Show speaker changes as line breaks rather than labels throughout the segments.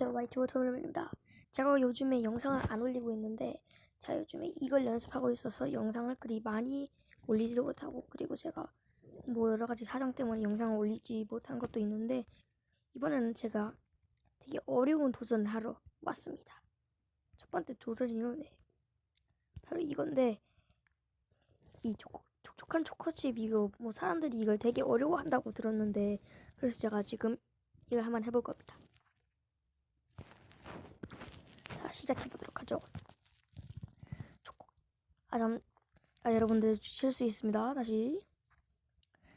안녕하세요. YT 워터멜론입니다. 제가 요즘에 영상을 안 올리고 있는데 제가 요즘에 이걸 연습하고 있어서 영상을 그리 많이 올리지도 못하고 그리고 제가 뭐 여러 가지 사정 때문에 영상을 올리지 못한 것도 있는데 이번에는 제가 되게 어려운 도전을 하러 왔습니다. 첫 번째 도전이요 네. 바로 이건데 이 촉촉한 초코칩 이거 뭐 사람들이 이걸 되게 어려워한다고 들었는데 그래서 제가 지금 이걸 한번 해볼 겁니다 자, 시작해 보도록 하죠. 초코. 아, 여러분들 쉴 수 있습니다. 다시.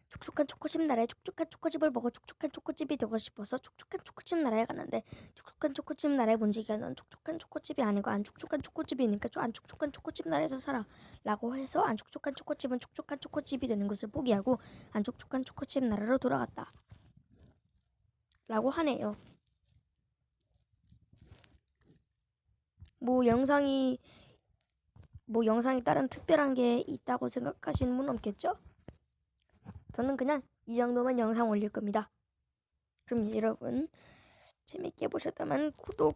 촉촉한 초코칩 나라에 촉촉한 초코칩을 먹어 촉촉한 초코칩이 되고 싶어서 촉촉한 초코칩 나라에 갔는데 촉촉한 초코칩 나라에 문지기가 넌 촉촉한 초코칩이 아니고 안 촉촉한 초코칩이니까 좀안 촉촉한 초코칩 나라에서 살아 라고 해서 안 촉촉한 초코칩은 촉촉한 초코칩이 되는 것을 포기하고 안 촉촉한 초코칩 나라로 돌아갔다 라고 하네요. 뭐 영상이 뭐 영상이 다른 특별한 게 있다고 생각하시는 분 없겠죠? 저는 그냥 이 정도만 영상 올릴 겁니다. 그럼 여러분 재밌게 보셨다면 구독,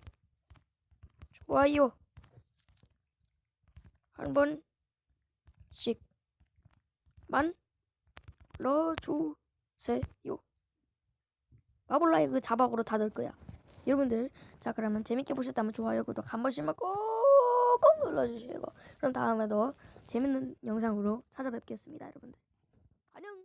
좋아요 한 번씩만 눌러주세요. 마블라이 그 자박으로 닫을 거야. 여러분들 자 그러면 재밌게 보셨다면 좋아요 구독 한 번씩만 꼭꼭 눌러주시고 그럼 다음에도 재밌는 영상으로 찾아뵙겠습니다 여러분들. 안녕!